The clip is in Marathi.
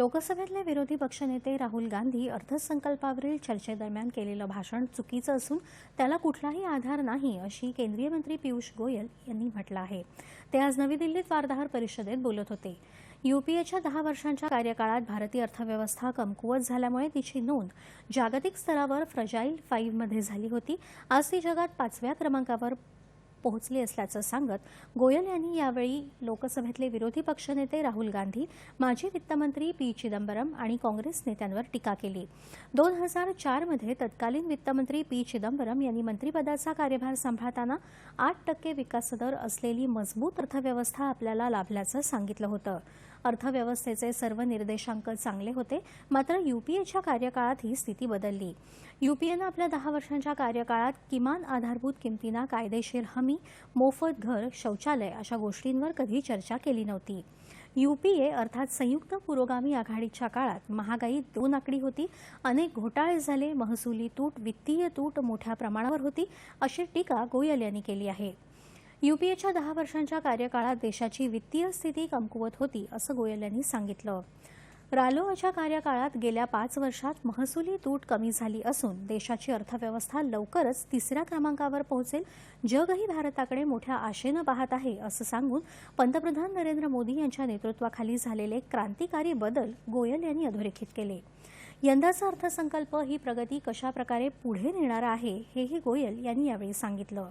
लोकसभेतले विरोधी पक्षनेते राहुल गांधी अर्थसंकल्पावरील चर्चेदरम्यान केलेलं भाषण चुकीचं असून त्याला कुठलाही आधार नाही अशी केंद्रीय मंत्री पियुष गोयल यांनी म्हटलं आहे. ते आज नवी दिल्लीत वार्ताहर परिषदेत बोलत होते. युपीएच्या दहा वर्षांच्या कार्यकाळात भारतीय अर्थव्यवस्था कमकुवत झाल्यामुळे तिची नोंद जागतिक स्तरावर फ्रजाईल फाईव्हमध्ये झाली होती. आज ती जगात पाचव्या क्रमांकावर पोहोचली असल्याचं सांगत गोयल यांनी यावेळी लोकसभेतले विरोधी पक्षनेते राहुल गांधी माजी वित्तमंत्री पी चिदंबरम आणि काँग्रेस नेत्यांवर टीका केली. दोन हजार चारमध्ये तत्कालीन वित्तमंत्री पी चिदंबरम यांनी मंत्रिपदाचा कार्यभार सांभाळताना आठ टक्के विकासदर असलेली मजबूत अर्थव्यवस्था आपल्याला लाभल्याचं सांगितलं होतं. अर्थव्यवस्थेचे सर्व निर्देशांक चांगले होते मात्र युपीएच्या कार्यकाळात ही स्थिती बदलली. युपीएनं आपल्या दहा वर्षांच्या कार्यकाळात किमान आधारभूत किमतींना कायदेशीर हमी मोफत घर शौचालय अशा गोष्टींवर कधी चर्चा केली नव्हती. युपीए अर्थात संयुक्त पुरोगामी आघाडीच्या काळात महागाई दोन आकडी होती. अनेक घोटाळे झाले महसुली तूट वित्तीय तूट मोठ्या प्रमाणावर होती अशी टीका गोयल यांनी केली आहे. युपीएच्या दहा वर्षांच्या कार्यकाळात देशाची वित्तीय स्थिती कमकुवत होती असं गोयल यांनी सांगितलं. रालोआच्या कार्यकाळात गेल्या पाच वर्षात महसुली तूट कमी झाली असून देशाची अर्थव्यवस्था लवकरच तिसऱ्या क्रमांकावर पोहोचेल. जगही भारताकडे मोठ्या आशेनं पाहत आहे असं सांगून पंतप्रधान नरेंद्र मोदी यांच्या नेतृत्वाखाली झालेले क्रांतिकारी बदल गोयल यांनी अधोरेखित केले. यंदाचा अर्थसंकल्प ही प्रगती कशाप्रकारे पुढे नेणारा आहे हेही गोयल यांनी यावेळी सांगितलं.